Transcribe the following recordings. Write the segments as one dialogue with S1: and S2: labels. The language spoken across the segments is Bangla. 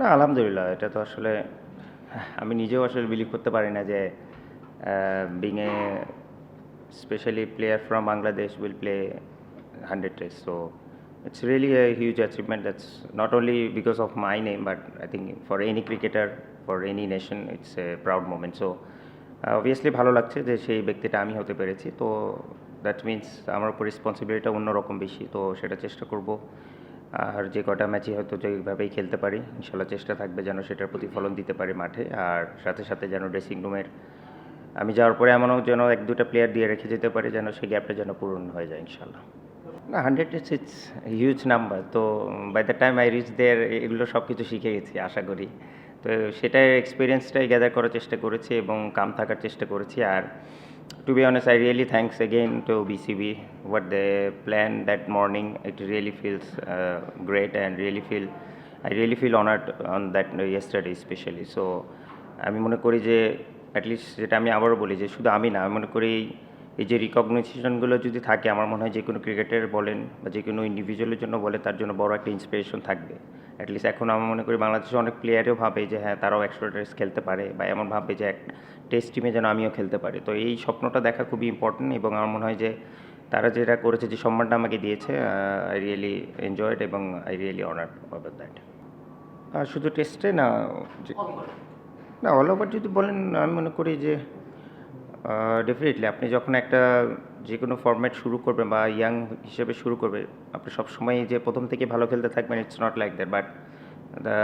S1: না, আলহামদুলিল্লাহ, এটা তো আসলে, আমি নিজেও আসলে বিলিভ করতে পারি না যে being a especially player from Bangladesh will play hundred test so it's really a huge achievement that's not only because of my name but I think for any cricketer for any nation it's a proud moment so obviously ভালো লাগছে যে সেই ব্যক্তিটা আমি হতে পেরেছি। তো দ্যাট মিন্স আমার উপর রেসপন্সিবিলিটিটা অন্যরকম বেশি। তো, সেটা চেষ্টা করব। আর যে কটা ম্যাচই হয়তো যেভাবেই খেলতে পারি, ইনশাল্লাহ চেষ্টা থাকবে যেন সেটার প্রতিফলন দিতে পারি মাঠে। আর সাথে সাথে যেন ড্রেসিং রুমের আমি যাওয়ার পরে এমনও যেন এক দুটা প্লেয়ার দিয়ে রেখে যেতে পারি যেন সেই গ্যাপটা যেন পূরণ হয়ে যায় ইনশাল্লাহ। না hundred it's it's huge number তো by the time I reach there এগুলো সব কিছু শিখে গেছি, আশা করি। তো সেটাই এক্সপিরিয়েন্সটাই গ্যাদার করার চেষ্টা করেছি এবং কাম থাকার চেষ্টা করেছি। আর to be honest, I really thanks again to BCB. What they planned that morning, it really feels uh, great and really feel, I really feel honored on that uh, yesterday especially. So আমি মনে করি যে অ্যাটলিস্ট যেটা আমি আবারও বলি যে শুধু আমি না আমি মনে করি এই যে রিকগনিশনগুলো যদি থাকে আমার মনে হয় যে কোনো ক্রিকেটার বলেন বা যে কোনো ইন্ডিভিজুয়ালের জন্য বলে তার জন্য বড় একটা ইন্সপিরেশন থাকবে অ্যাটলিস্ট এখন আমি মনে করি বাংলাদেশে অনেক প্লেয়ারও ভাবে যে হ্যাঁ তারাও একশো টেস্ট খেলতে পারে বা এমন ভাবে যে এক টেস্ট টিমে যেন আমিও খেলতে পারি। তো এই স্বপ্নটা দেখা খুবই ইম্পর্টেন্ট এবং আমার মনে হয় যে তারা যেটা করেছে যে সম্মানটা আমাকে দিয়েছে আই রিয়েলি এনজয়েড এবং I really honour about that আর শুধু টেস্টে না না অল ওভার যদি বলেন আমি মনে করি যে ডেফিনেটলি আপনি যখন একটা যে কোনো ফরম্যাট শুরু করবেন বা ইয়াং হিসেবে শুরু করবে, আপনি সবসময় যে প্রথম থেকে ভালো খেলতে থাকবেন it's not like that but the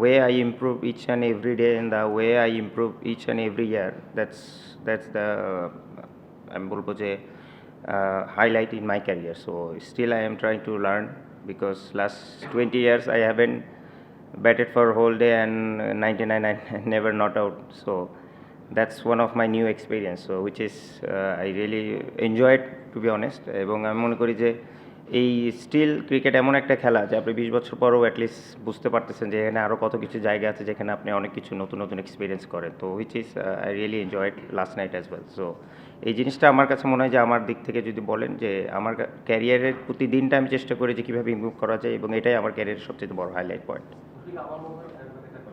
S1: way I improve each and every day and the way I improve each and every year that's that's the আমি বলব যে highlight in my career so still I am trying to learn because last 20 years I haven't batted for whole day and 99 I never not out. So that's one of my new experience so which is I really enjoyed to be honest এবং আমি মনে করি যে এই স্টিল ক্রিকেট এমন একটা খেলা যে আপনি বিশ বছর পরও অ্যাটলিস্ট বুঝতে পারতেছেন যে এখানে আরও কত কিছু জায়গা আছে যেখানে আপনি অনেক কিছু নতুন নতুন এক্সপিরিয়েন্স করেন। তো which is I really enjoyed last night as well so এই জিনিসটা আমার কাছে মনে হয় যে আমার দিক থেকে যদি বলেন যে আমার ক্যারিয়ারের প্রতিদিনটা আমি চেষ্টা করি যে কীভাবে ইমপ্রুভ করা যায় এবং এটাই আমার ক্যারিয়ারের সবচেয়ে বড় হাইলাইট পয়েন্ট